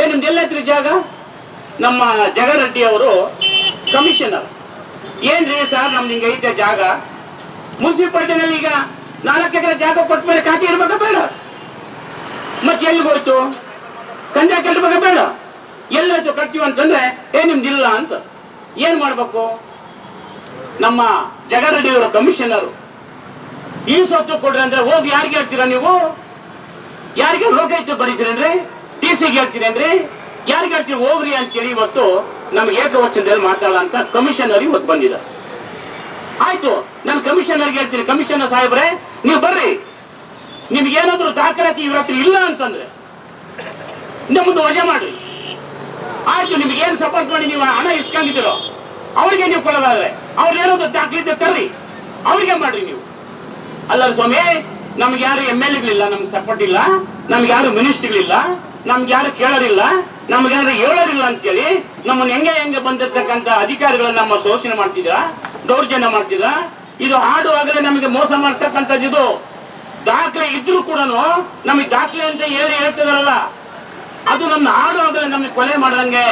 ಏ ನಿಮ್ದು ಎಲ್ಲೈತ್ರಿ ಜಾಗ? ನಮ್ಮ ಜಗರೆಡ್ಡಿ ಅವರು ಕಮಿಷನರ್. ಏನ್ರಿ ಸರ್ ನಮ್ದು ಹಿಂಗೆ ಐತೆ ಜಾಗ? ಮುನ್ಸಿಪಾಲ್ಟಿನಲ್ಲಿ ಈಗ ನಾಲ್ಕು ಎಕರೆ ಜಾಗ ಕೊಟ್ಟ ಮೇಲೆ ಖಾತೆ ಇರ್ಬೇಕ ಬೇಡ? ಮತ್ತೆ ಎಲ್ಲಿಗೆ ಹೋಯ್ತು? ಕಂಜಾ ಕಟ್ಟಬೇಕಾ ಬೇಡ? ಎಲ್ಲಾಯ್ತು ಕಟ್ತೀವಿ ಅಂತಂದ್ರೆ ಏ ನಿಮ್ದಿಲ್ಲ ಅಂತ. ಏನ್ ಮಾಡ್ಬೇಕು? ನಮ್ಮ ಜಗರೆಡ್ಡಿ ಅವರ ಕಮಿಷನರು. ಈ ಸ್ವತ್ತು ಕೊಡ್ರಿ ಅಂದ್ರೆ ಹೋಗಿ ಯಾರಿಗೆ ಹೇಳ್ತೀರಾ ನೀವು? ಯಾರಿಗೆ ಲೋಕಾಯುಕ್ತ ಬರೀತೀರೇನ್ರಿ? ಟಿ ಹೇಳ್ತೀನಿ ಅಂದ್ರಿ, ಯಾರಿಗೆ ಹೇಳ್ತೀರಿ ಹೋಗ್ರಿ ಅಂತೇಳಿ ಇವತ್ತು ನಮ್ಗೆ ಏಕವಚನದಲ್ಲಿ ಮಾತಾಡ ಅಂತ ಕಮಿಷನರ್ ಇವತ್ತು ಬಂದಿದೆ ಆಯ್ತು, ನಾನು ಕಮಿಷನರ್ಗೆ ಹೇಳ್ತೀನಿ, ಕಮಿಷನರ್ ಸಾಹೇಬ್ರೆ, ನೀವು ಬರ್ರಿ. ನಿಮ್ಗೆ ಏನಾದ್ರು ದಾಖಲಾತಿ ಇವ್ರ ಇಲ್ಲ ಅಂತಂದ್ರೆ, ನಮ್ಮದು ವಜಾ ಮಾಡಿ. ಆಯ್ತು ನಿಮ್ಗೆ ಏನ್ ಸಪೋರ್ಟ್ ಮಾಡಿ ನೀವು ಹಣ ಇಸ್ಕೊಂಡಿದ್ದೀರೋ, ಅವ್ರಿಗೆ ನೀವು ಕೊಡೋದಾದ್ರೆ, ಅವ್ರು ಏನಾದ್ರು ದಾಖಲಿದ್ದೆ ತರ್ರಿ. ಅವ್ರಿಗೆ ಮಾಡ್ರಿ ನೀವು. ಅಲ್ಲ ಸ್ವಾಮಿ ನಮ್ಗೆ ಯಾರು ಎಂ ಎಲ್ ಎಗಳಿಲ್ಲ, ನಮ್ಗೆ ಸಪೋರ್ಟ್ ಇಲ್ಲ. ನಮ್ಗೆ ಯಾರು ಮಿನಿಸ್ಟ್ರಿಗಳಿಲ್ಲ ನಮ್ಗೆ ಯಾರು ಕೇಳೋರಿಲ್ಲ. ನಮ್ಗೆ ಯಾರು ಹೇಳೋರಿಲ್ಲ ಅಂತೇಳಿ ನಮ್ಮನ್ನ ಹೆಂಗೆ ಹೆಂಗೆ ಬಂದಿರ್ತಕ್ಕಂಥ ಅಧಿಕಾರಿಗಳನ್ನ ನಮ್ಮ ಶೋಷಣೆ ಮಾಡ್ತಿದ್ರ ದೌರ್ಜನ್ಯ ಮಾಡ್ತಿದ್ರ ಇದು ಹಾಡುವಾಗಲೇ ನಮಗೆ ಮೋಸ ಮಾಡ್ತಕ್ಕಂಥದ್ದು ಇದು. ದಾಖಲೆ ಇದ್ರೂ ಕೂಡ ನಮಗೆ ದಾಖಲೆ ಅಂತ ಹೇಳಿ ಹೇಳ್ತಿದಾರಲ್ಲ. ಅದು ನಮ್ಮ ಹಾಡುವಾಗಲೇ ನಮಗೆ ಕೊಲೆ ಮಾಡ್ದಂಗೆ.